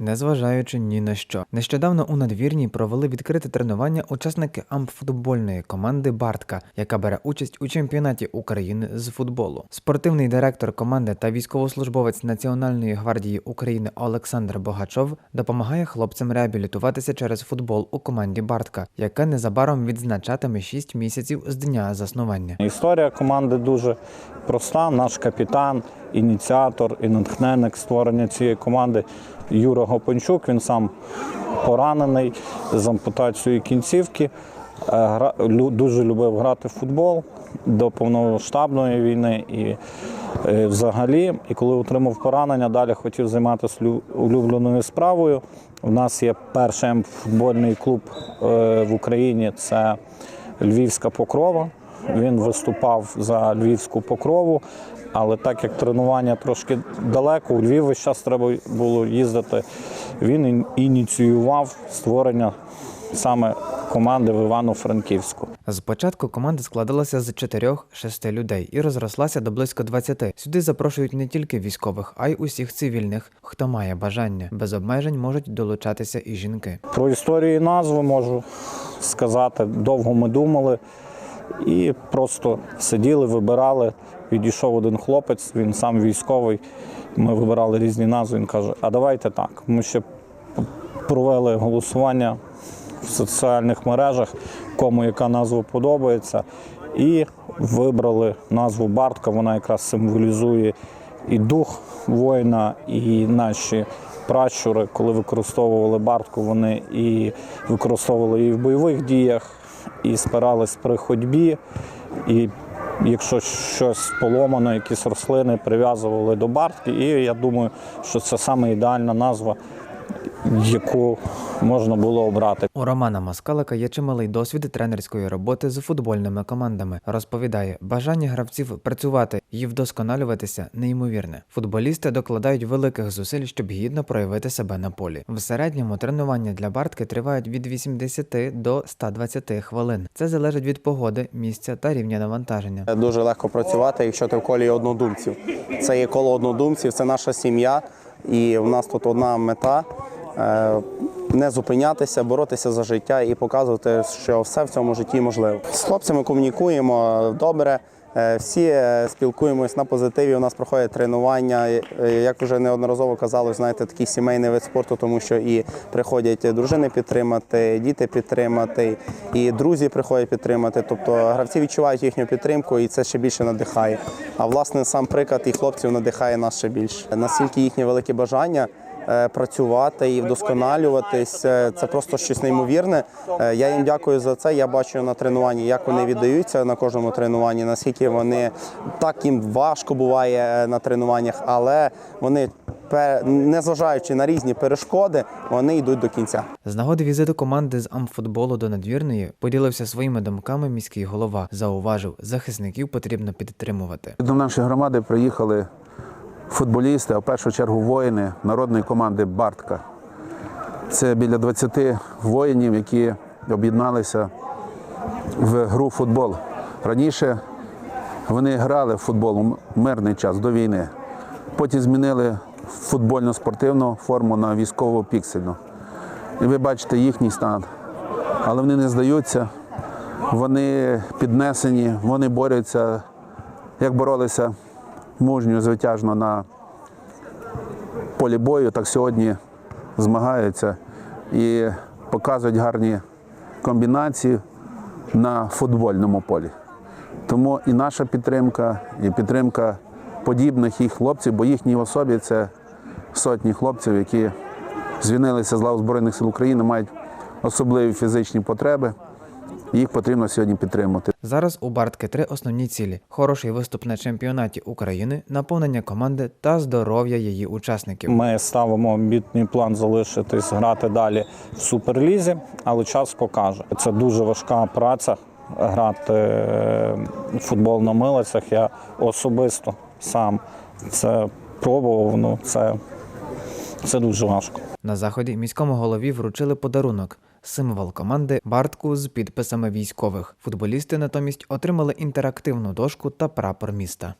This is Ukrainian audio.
незважаючи ні на що. Нещодавно у надвірній провели відкрите тренування учасники амфутбольної команди Бартка, яка бере участь у чемпіонаті України з футболу. Спортивний директор команди та військовослужбовець Національної гвардії України Олександр Богачов допомагає хлопцям реабілітуватися через футбол у команді Бартка, яка незабаром відзначатиме 6 місяців з дня заснування. Історія команди дуже проста. Наш капітан, ініціатор і натхненник створення цієї команди Юра Гопанчук. Він сам поранений з ампутацією кінцівки. Е, Дуже любив грати в футбол до повномасштабної війни і е, взагалі. І коли отримав поранення, далі хотів займатися улюбленою справою. У нас є перший футбольний клуб е, в Україні це Львівська Покрова. Він виступав за Львівську покрову, але так як тренування трошки далеко, у Львів весь час треба було їздити. Він ініціював створення саме команди в Івано-Франківську. Спочатку команда складалася з 4-6 людей і розрослася до близько 20. Сюди запрошують не тільки військових, а й усіх цивільних, хто має бажання. Без обмежень можуть долучатися і жінки. Про історію і назву можу сказати. Довго ми думали і просто сиділи, вибирали. Відійшов один хлопець, він сам військовий. Ми вибирали різні назви. Він каже: А давайте так. Ми ще провели голосування в соціальних мережах, кому яка назва подобається, і вибрали назву Бартка. Вона якраз символізує і дух воїна, і наші пращури, коли використовували бартку, вони і використовували її в бойових діях, і спирались при ходьбі. І якщо щось поломано, якісь рослини прив'язували до бартки. І я думаю, що це саме ідеальна назва, яку можна було обрати. У Романа Москалика є чималий досвід тренерської роботи з футбольними командами. Розповідає, бажання гравців працювати і вдосконалюватися неймовірне. Футболісти докладають великих зусиль, щоб гідно проявити себе на полі. В середньому тренування для Бартки тривають від 80 до 120 хвилин. Це залежить від погоди, місця та рівня навантаження. Дуже легко працювати, якщо ти в колі однодумців. Це є коло однодумців, це наша сім'я, і в нас тут одна мета. Е, Не зупинятися, боротися за життя і показувати, що все в цьому житті можливо. З хлопцями комунікуємо добре, е, всі е, спілкуємось на позитиві. У нас проходять тренування. Як вже неодноразово казали, знаєте, такий сімейний вид спорту, тому що і приходять дружини підтримати, діти підтримати, і друзі приходять підтримати. Тобто гравці відчувають їхню підтримку, і це ще більше надихає. А власне сам приклад і хлопців надихає нас ще більше. Наскільки їхнє велике бажання. Е, Працювати і вдосконалюватись е, це просто щось неймовірне. Е, Я їм дякую за це. Я бачу на тренуванні, як вони віддаються на кожному тренуванні, наскільки вони так їм важко буває на тренуваннях, але вони незважаючи на різні перешкоди, вони йдуть до кінця. З нагоди візиту команди з амфутболу до надвірної поділився своїми думками міський голова. Зауважив, захисників потрібно підтримувати. До нашої громади приїхали футболісти, а в першу чергу воїни народної команди Бартка. Це біля 20 воїнів, які об'єдналися в гру футбол. Раніше вони грали в футбол у мирний час до війни. Потім змінили футбольно-спортивну форму на військово піксельну. І ви бачите їхній стан. Але вони не здаються, вони піднесені, вони борються як боролися мужньо, звитяжно на полі бою, так сьогодні змагаються і показують гарні комбінації на футбольному полі. Тому і наша підтримка, і підтримка подібних їх хлопців, бо їхній особі це сотні хлопців, які звільнилися з лав Збройних сил України, мають особливі фізичні потреби. Їх потрібно сьогодні підтримати. Зараз у Бартки три основні цілі: хороший виступ на чемпіонаті України, наповнення команди та здоров'я її учасників. Ми ставимо амбітний план залишитись грати далі в суперлізі, але час покаже. Це дуже важка праця грати е, в футбол на милицях. Я особисто сам це пробував. Ну це, це дуже важко. На заході міському голові вручили подарунок. Символ команди Бартку з підписами військових. Футболісти натомість отримали інтерактивну дошку та прапор міста.